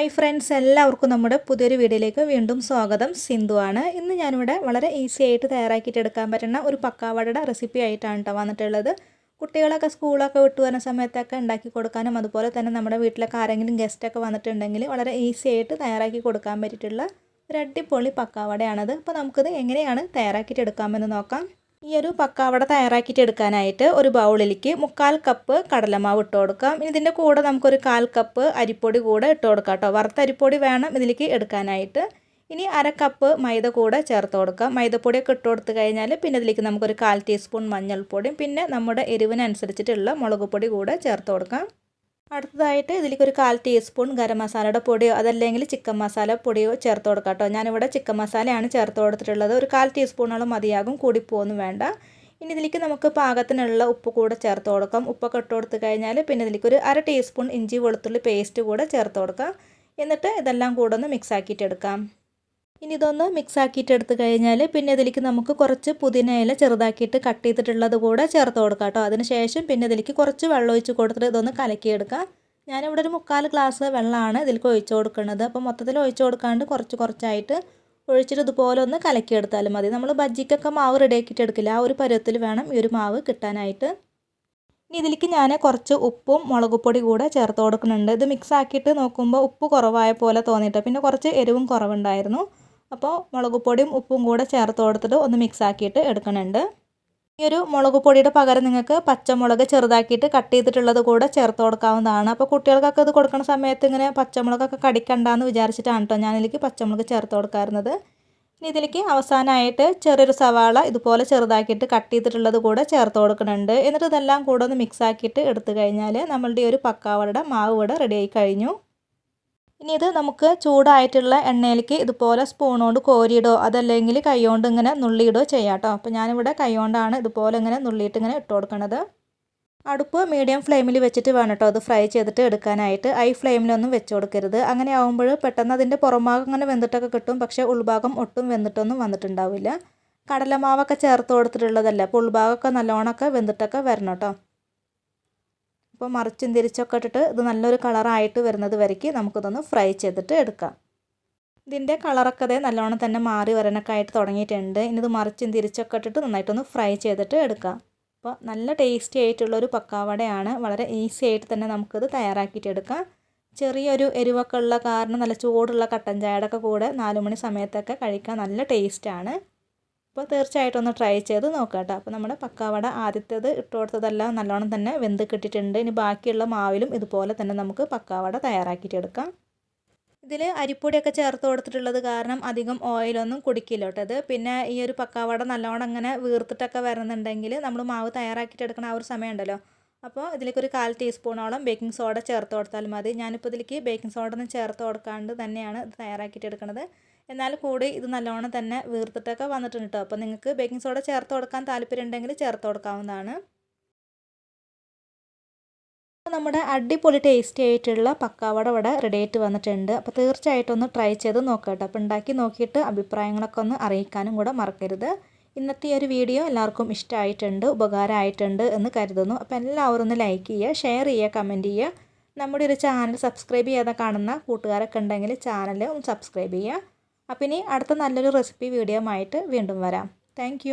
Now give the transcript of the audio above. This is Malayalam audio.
ഹായ് ഫ്രണ്ട്സ് എല്ലാവർക്കും നമ്മുടെ പുതിയൊരു വീഡിയോയിലേക്ക് വീണ്ടും സ്വാഗതം. സിന്ധു ആണ്. ഇന്ന് ഞാനിവിടെ വളരെ ഈസി ആയിട്ട് തയ്യാറാക്കിയിട്ട് എടുക്കാൻ പറ്റുന്ന ഒരു പക്കാവടയുടെ റെസിപ്പി ആയിട്ടാണ് കേട്ടോ വന്നിട്ടുള്ളത്. കുട്ടികളൊക്കെ സ്കൂളൊക്കെ വിട്ടു വരുന്ന സമയത്തൊക്കെ ഉണ്ടാക്കി കൊടുക്കാനും അതുപോലെ തന്നെ നമ്മുടെ വീട്ടിലൊക്കെ ആരെങ്കിലും ഗസ്റ്റൊക്കെ വന്നിട്ടുണ്ടെങ്കിൽ വളരെ ഈസി ആയിട്ട് തയ്യാറാക്കി കൊടുക്കാൻ പറ്റിയിട്ടുള്ള ഒരു അടിപൊളി പക്കാവടയാണത്. അപ്പോൾ നമുക്കിത് എങ്ങനെയാണ് തയ്യാറാക്കിയിട്ട് എടുക്കാമെന്ന് നോക്കാം. ഈ ഒരു പക്കാവട തയ്യാറാക്കിയിട്ട് എടുക്കാനായിട്ട് ഒരു ബൗളിലേക്ക് മുക്കാൽ കപ്പ് കടലമാവ് ഇട്ട് കൊടുക്കാം. ഇനി ഇതിന്റെ കൂടെ നമുക്കൊരു കാൽ കപ്പ് അരിപ്പൊടി കൂടെ ഇട്ട് കൊടുക്കാം കേട്ടോ. വറുത്ത അരിപ്പൊടി വേണം ഇതിലേക്ക് എടുക്കാനായിട്ട്. ഇനി അര കപ്പ് മൈദ കൂടെ ചേർത്ത് കൊടുക്കാം. മൈദപ്പൊടിയൊക്കെ ഇട്ട് കൊടുത്ത് കഴിഞ്ഞാൽ പിന്നെ ഇതിലേക്ക് നമുക്കൊരു കാൽ ടീസ്പൂൺ മഞ്ഞൾപ്പൊടിയും പിന്നെ നമ്മുടെ എരിവിനനുസരിച്ചിട്ടുള്ള മുളക് പൊടി കൂടെ ചേർത്ത് കൊടുക്കാം. അടുത്തതായിട്ട് ഇതിലേക്ക് ഒരു കാൽ ടീസ്പൂൺ ഗരം മസാലയുടെ പൊടിയോ അതല്ലെങ്കിൽ ചിക്കൻ മസാല പൊടിയോ ചേർത്ത് കൊടുക്കാം കേട്ടോ. ഞാനിവിടെ ചിക്കൻ മസാലയാണ് ചേർത്ത് കൊടുത്തിട്ടുള്ളത്. ഒരു കാൽ ടീസ്പൂണോളം മതിയാകും കൂടിപ്പോന്നും വേണ്ട. ഇനി ഇതിലേക്ക് നമുക്ക് പാകത്തിനുള്ള ഉപ്പ് കൂടെ ചേർത്ത് കൊടുക്കാം. ഉപ്പൊക്കെ ഇട്ട് കൊടുത്ത് കഴിഞ്ഞാൽ പിന്നെ ഇതിലേക്ക് ഒരു അര ടീസ്പൂൺ ഇഞ്ചി വെളുത്തുള്ളി പേസ്റ്റ് കൂടെ ചേർത്ത് കൊടുക്കാം. എന്നിട്ട് ഇതെല്ലാം കൂടെ ഒന്ന് മിക്സ് ആക്കിയിട്ട് എടുക്കാം. ഇനി ഇതൊന്ന് മിക്സ് ആക്കിയിട്ട് എടുത്തു കഴിഞ്ഞാൽ പിന്നെ ഇതിലേക്ക് നമുക്ക് കുറച്ച് പുതിന ഇല ചെറുതാക്കിയിട്ട് കട്ട് ചെയ്തിട്ടുള്ളത് കൂടെ ചേർത്ത് കൊടുക്കാം കേട്ടോ. അതിനുശേഷം പിന്നെ ഇതിലേക്ക് കുറച്ച് വെള്ളം ഒഴിച്ച് കൊടുത്തിട്ട് ഇതൊന്ന് കലക്കിയെടുക്കാം. ഞാനിവിടെ ഒരു മുക്കാൽ ഗ്ലാസ് വെള്ളമാണ് ഇതിലേക്ക് ഒഴിച്ചു കൊടുക്കുന്നത്. അപ്പോൾ മൊത്തത്തിൽ ഒഴിച്ചു കൊടുക്കാണ്ട് കുറച്ച് കുറച്ചായിട്ട് ഒഴിച്ചിട്ട് ഇതുപോലെ ഒന്ന് കലക്കിയെടുത്താലും മതി. നമ്മൾ ബജ്ജിക്കൊക്കെ മാവ് റെഡിയാക്കിയിട്ട് എടുക്കില്ല? ആ ഒരു പരുവത്തിൽ വേണം ഈ ഒരു മാവ് കിട്ടാനായിട്ട്. ഇനി ഇതിലേക്ക് ഞാൻ കുറച്ച് ഉപ്പും മുളക് പൊടി കൂടെ ചേർത്ത് കൊടുക്കുന്നുണ്ട്. ഇത് മിക്സ് ആക്കിയിട്ട് നോക്കുമ്പോൾ ഉപ്പ് കുറവായ പോലെ തോന്നിയിട്ട്. പിന്നെ കുറച്ച് എരിവും കുറവുണ്ടായിരുന്നു. അപ്പോൾ മുളക് പൊടിയും ഉപ്പും കൂടെ ചേർത്ത് കൊടുത്തിട്ട് ഒന്ന് മിക്സ് ആക്കിയിട്ട് എടുക്കുന്നുണ്ട്. ഈ ഒരു മുളക് പൊടിയുടെ പകരം നിങ്ങൾക്ക് പച്ചമുളക് ചെറുതാക്കിയിട്ട് കട്ട് ചെയ്തിട്ടുള്ളത് കൂടെ ചേർത്ത് കൊടുക്കാവുന്നതാണ്. അപ്പോൾ കുട്ടികൾക്കൊക്കെ ഇത് കൊടുക്കുന്ന സമയത്ത് ഇങ്ങനെ പച്ചമുളകൊക്കെ കടിക്കണ്ടെന്ന് വിചാരിച്ചിട്ടാണ് കേട്ടോ ഞാനിതിലേക്ക് പച്ചമുളക് ചേർത്ത് കൊടുക്കാറുന്നത്. ഇനി ഇതിലേക്ക് അവസാനമായിട്ട് ചെറിയൊരു സവാള ഇതുപോലെ ചെറുതാക്കിയിട്ട് കട്ട് ചെയ്തിട്ടുള്ളത് കൂടെ ചേർത്ത് കൊടുക്കുന്നുണ്ട്. എന്നിട്ട് ഇതെല്ലാം കൂടെ ഒന്ന് മിക്സ് ആക്കിയിട്ട് എടുത്തു കഴിഞ്ഞാൽ നമ്മളുടെ ഈ ഒരു പക്കാവടയുടെ മാവ് ഇവിടെ റെഡിയായി കഴിഞ്ഞു. ഇനി ഇത് നമുക്ക് ചൂടായിട്ടുള്ള എണ്ണയിലേക്ക് ഇതുപോലെ സ്പൂണുകൊണ്ട് കോരിയിടോ അതല്ലെങ്കിൽ കൈകൊണ്ട് ഇങ്ങനെ നുള്ളിയിടോ ചെയ്യാം കേട്ടോ അപ്പോൾ ഞാനിവിടെ കൈകൊണ്ടാണ് ഇതുപോലെ ഇങ്ങനെ നുള്ളിയിട്ട് ഇങ്ങനെ ഇട്ട് കൊടുക്കുന്നത് അടുപ്പ് മീഡിയം ഫ്ലെയിമിൽ വെച്ചിട്ട് വേണം കേട്ടോ അത് ഫ്രൈ ചെയ്തിട്ട് എടുക്കാനായിട്ട്. ഐ ഫ്ലെയിമിലൊന്നും വെച്ച് കൊടുക്കരുത്. അങ്ങനെ ആകുമ്പോൾ പെട്ടെന്ന് അതിന്റെ പുറംഭാഗം ഇങ്ങനെ വെന്തിട്ടൊക്കെ കിട്ടും. പക്ഷേ ഉൾഭാഗം ഒട്ടും വെന്തിട്ടൊന്നും വന്നിട്ടുണ്ടാവില്ല. കടലമാവൊക്കെ ചേർത്ത് കൊടുത്തിട്ടുള്ളതല്ല. അപ്പോൾ ഉൾഭാഗമൊക്കെ നല്ലോണമൊക്കെ വെന്തിട്ടൊക്കെ വരണം കേട്ടോ അപ്പോൾ മറിച്ചും തിരിച്ചൊക്കെ ഇട്ടിട്ട് ഇത് നല്ലൊരു കളറായിട്ട് വരുന്നത് വരയ്ക്ക്. നമുക്കിതൊന്ന് ഫ്രൈ ചെയ്തിട്ട് എടുക്കാം. ഇതിന്റെ കളറൊക്കെ അതേ നല്ലോണം തന്നെ മാറി വരാനൊക്കെ ആയിട്ട് തുടങ്ങിയിട്ടുണ്ട്. ഇനി ഇത് മറിച്ചും തിരിച്ചൊക്കെ ഇട്ടിട്ട് നന്നായിട്ടൊന്ന് ഫ്രൈ ചെയ്തിട്ട് എടുക്കാം. അപ്പോൾ നല്ല ടേസ്റ്റി ആയിട്ടുള്ളൊരു പക്കാവടയാണ്. വളരെ ഈസി ആയിട്ട് തന്നെ നമുക്കിത് തയ്യാറാക്കിയിട്ട് എടുക്കാം. ചെറിയൊരു എരിവൊക്കെ ഉള്ള കാരണം നല്ല ചൂടുള്ള കട്ടൻ ചായയുടെ ഒക്കെ കൂടെ നാലുമണി സമയത്തൊക്കെ കഴിക്കാൻ നല്ല ടേസ്റ്റാണ്. അപ്പോൾ തീർച്ചയായിട്ടും ഒന്ന് ട്രൈ ചെയ്ത് നോക്കാം കേട്ടോ അപ്പോൾ നമ്മുടെ പക്കാവട ആദ്യത്തേത് ഇട്ട് കൊടുത്തതെല്ലാം നല്ലോണം തന്നെ വെന്ത് കിട്ടിയിട്ടുണ്ട്. ഇനി ബാക്കിയുള്ള മാവിലും ഇതുപോലെ തന്നെ നമുക്ക് പക്കാവട തയ്യാറാക്കിയിട്ട് എടുക്കാം. ഇതിൽ അരിപ്പൊടിയൊക്കെ ചേർത്ത് കൊടുത്തിട്ടുള്ളത് കാരണം അധികം ഓയിലൊന്നും കുടിക്കില്ല കേട്ടോ ഇത്. പിന്നെ ഈ ഒരു പക്കാവട നല്ലോണം അങ്ങനെ വീർത്തിട്ടൊക്കെ വരുന്നുണ്ടെങ്കിൽ നമ്മൾ മാവ് തയ്യാറാക്കിയിട്ട് എടുക്കുന്ന ആ ഒരു സമയമുണ്ടല്ലോ അപ്പോൾ ഇതിലേക്ക് ഒരു കാൽ ടീസ്പൂണോളം ബേക്കിംഗ് സോഡ ചേർത്ത് കൊടുത്താൽ മതി. ഞാനിപ്പോൾ ഇതിലേക്ക് ബേക്കിംഗ് സോഡ ഒന്നും ചേർത്ത് കൊടുക്കാണ്ട് തന്നെയാണ് ഇത് തയ്യാറാക്കിയിട്ട് എടുക്കുന്നത്. എന്നാൽ കൂടി ഇത് നല്ലോണം തന്നെ വീർത്തിട്ടൊക്കെ വന്നിട്ടുണ്ട് കേട്ടോ. അപ്പോൾ നിങ്ങൾക്ക് ബേക്കിംഗ് സോഡ ചേർത്ത് കൊടുക്കാൻ താല്പര്യം ഉണ്ടെങ്കിൽ ചേർത്ത് കൊടുക്കാവുന്നതാണ്. നമ്മുടെ അടിപൊളി ടേസ്റ്റി ആയിട്ടുള്ള പക്കാവട ഇവിടെ റെഡി ആയിട്ട് വന്നിട്ടുണ്ട്. അപ്പോൾ തീർച്ചയായിട്ടും ഒന്ന് ട്രൈ ചെയ്ത് നോക്കാം കേട്ടോ. അപ്പോൾ ഉണ്ടാക്കി നോക്കിയിട്ട് അഭിപ്രായങ്ങളൊക്കെ ഒന്ന് അറിയിക്കാനും കൂടെ മറക്കരുത്. ഇന്നത്തെ ഈ ഒരു വീഡിയോ എല്ലാവർക്കും ഇഷ്ടമായിട്ടുണ്ട് ഉപകാരമായിട്ടുണ്ട് എന്ന് കരുതുന്നു. അപ്പോൾ എല്ലാവരും ഒന്ന് ലൈക്ക് ചെയ്യുക ഷെയർ ചെയ്യുക കമന്റ് ചെയ്യുക. നമ്മുടെ ഒരു ചാനൽ സബ്സ്ക്രൈബ് ചെയ്യാതെ കാണുന്ന കൂട്ടുകാരൊക്കെ ഉണ്ടെങ്കിൽ ചാനൽ ഒന്ന് സബ്സ്ക്രൈബ് ചെയ്യുക. അപ്പം ഇനി അടുത്ത നല്ലൊരു റെസിപ്പി വീഡിയോ ആയിട്ട് വീണ്ടും വരാം. താങ്ക്